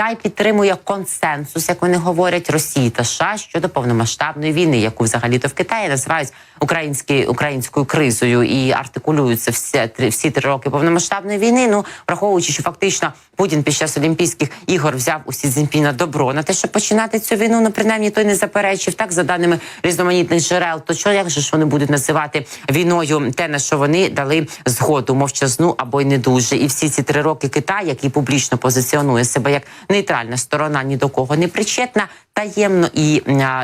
Китай підтримує консенсус, як вони говорять, Росії та США щодо повномасштабної війни, яку взагалі то в Китаї називають українські українською кризою і артикулюються всі всі три роки повномасштабної війни. Ну враховуючи, що фактично Путін під час Олімпійських ігор взяв у Сі Цзіньпіна добро на те, щоб починати цю війну. Ну принаймні той не заперечив. Так за даними різноманітних джерел, то що як же ж вони будуть називати війною те, на що вони дали згоду, мовчазну або й не дуже. І всі ці три роки Китай, який публічно позиціонує себе як нейтральна сторона, ні до кого не причетна. Таємно і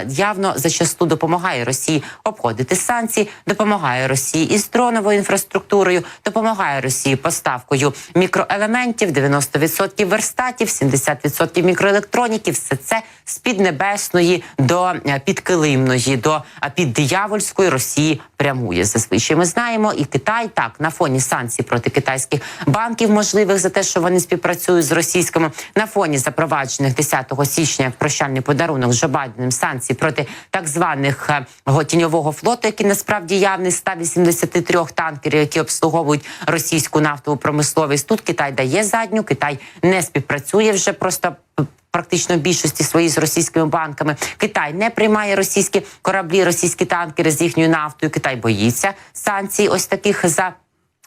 явно зачасту допомагає Росії обходити санкції, допомагає Росії із дроновою інфраструктурою, допомагає Росії поставкою мікроелементів, 90% верстатів, 70% мікроелектроніки. Все це з піднебесної до е, підкилимної, до е, піддиявольської Росії прямує. Зазвичай ми знаємо, і Китай так на фоні санкцій проти китайських банків, можливих за те, що вони співпрацюють з російськими, на фоні запроваджених 10 січня прощальний подарунок Джо Байденом санкцій проти так званих е, го тіньового флоту, який насправді явний 183 танкерів, які обслуговують російську нафтову промисловість. Тут Китай дає задню, Китай не співпрацює вже просто. Практично більшості свої з російськими банками Китай не приймає російські кораблі, російські танкери з їхньою нафтою. Китай боїться санкцій, ось таких за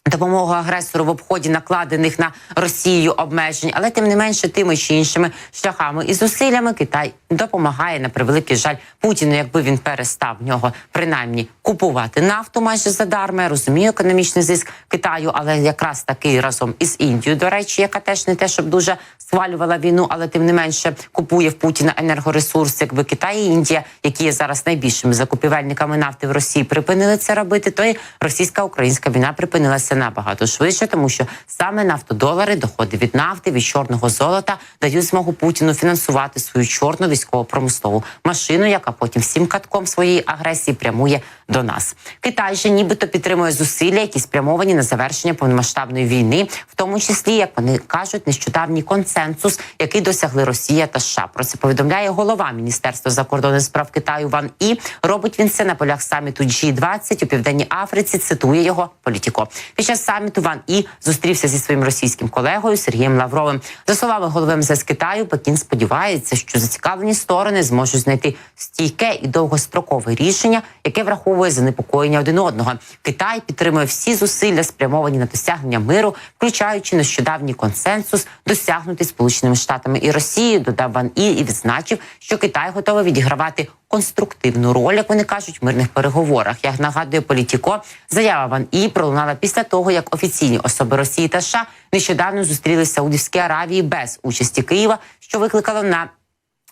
допомогу агресору в обході накладених на Росію обмежень, але тим не менше тими чи іншими шляхами і зусиллями Китай допомагає на превеликий жаль Путіну, якби він перестав в нього принаймні купувати нафту майже задарма. Я розумію економічний зиск Китаю, але якраз таки разом із Індією, до речі, яка теж не те, щоб дуже схвалювала війну, але тим не менше купує в Путіна енергоресурси, якби Китай і Індія, які є зараз найбільшими закупівельниками нафти в Росії, припинили це робити, то і російська-українська війна припинилася набагато швидше, тому що саме нафтодолари, доходи від нафти, від чорного золота дають змогу Путіну фінансувати свою чорну військово-промислову машину, яка потім всім катком своєї агресії прямує до нас. Китай же нібито підтримує зусилля, які спрямовані на завершення повномасштабної війни, в тому числі, як вони кажуть, нещодавній консенсус, який досягли Росія та США. Про це повідомляє голова Міністерства закордонних справ Китаю Ван І. Робить він це на полях саміту G20 у південній Африці. Цитує його політіко. Час саміту Ван І зустрівся зі своїм російським колегою Сергієм Лавровим. За словами голови МЗС Китаю, Пекін сподівається, що зацікавлені сторони зможуть знайти стійке і довгострокове рішення, яке враховує занепокоєння один одного. Китай підтримує всі зусилля, спрямовані на досягнення миру, включаючи нещодавній консенсус, досягнутий Сполученими Штатами і Росією. Додав Ван І і відзначив, що Китай готовий відігравати конструктивну роль, як вони кажуть, в мирних переговорах. Як нагадує політіко, заява Ван І пролунала після того, як офіційні особи Росії та США нещодавно зустрілися в Саудівській Аравії без участі Києва, що викликало на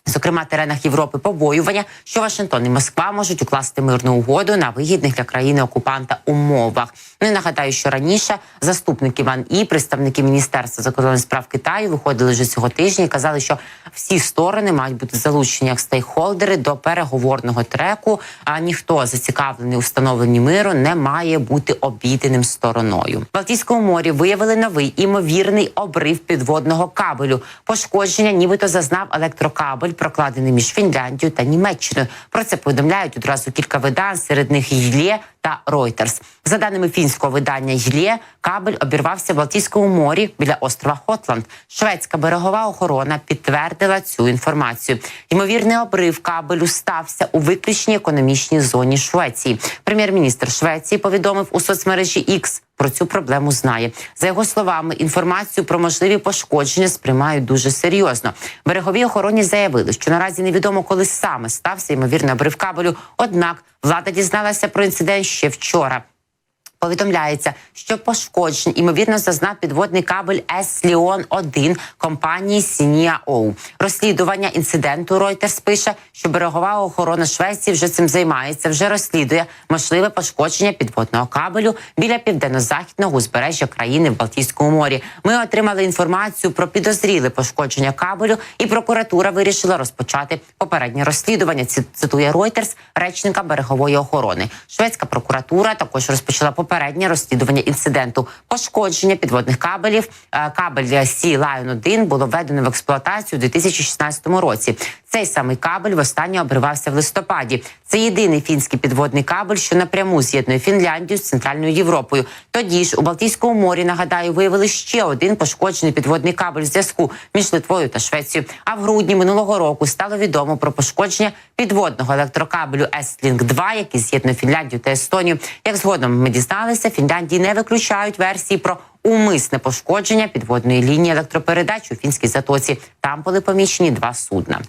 Зокрема, теренах Європи побоювання, що Вашингтон і Москва можуть укласти мирну угоду на вигідних для країни окупанта умовах. Ну і нагадаю, що раніше заступник Іван і представники міністерства закордонних справ Китаю виходили вже цього тижня і казали, що всі сторони мають бути залучені як стейкхолдери до переговорного треку. А ніхто зацікавлений у встановленні миру не має бути обійденим стороною. В Балтійському морі виявили новий імовірний обрив підводного кабелю. Пошкодження, нібито зазнав електрокабель прокладений між Фінляндією та Німеччиною. Про це повідомляють одразу кілька видань, серед них Йлє та Reuters. За даними фінського видання Йлє, кабель обірвався в Балтійському морі біля острова Хотланд. Шведська берегова охорона підтвердила цю інформацію. Ймовірний обрив кабелю стався у виключній економічній зоні Швеції. Прем'єр-міністр Швеції повідомив у соцмережі X, про цю проблему знає. За його словами, інформацію про можливі пошкодження сприймають дуже серйозно. Берегові охороні заявили, що наразі невідомо, коли саме стався ймовірний обрив кабелю. Однак влада дізналася про інцидент ще вчора. Повідомляється, що пошкоджень ймовірно зазнав підводний кабель С-Ліон 1 компанії Сінія Оу. Розслідування інциденту Reuters пише, що берегова охорона Швеції вже цим займається, вже розслідує можливе пошкодження підводного кабелю біля південно-західного узбережжя країни в Балтійському морі. Ми отримали інформацію про підозріле пошкодження кабелю, і прокуратура вирішила розпочати попереднє розслідування. Цитує Reuters, речника берегової охорони. Шведська прокуратура також розпочала попереднє розслідування інциденту. Пошкодження підводних кабелів. Е, Кабель Сі Лайон 1 було введено в експлуатацію у 2016 році. Цей самий кабель востаннє обривався в листопаді. Це єдиний фінський підводний кабель, що напряму з'єднує Фінляндію з центральною Європою. Тоді ж у Балтійському морі нагадаю виявили ще один пошкоджений підводний кабель зв'язку між Литвою та Швецією. А в грудні минулого року стало відомо про пошкодження підводного електрокабелю Естлінг 2 який з'єднує Фінляндію та Естонію. Як згодом ми дізналися, Фінляндії не виключають версії про умисне пошкодження підводної лінії електропередач у фінській затоці. Там були помічені два судна.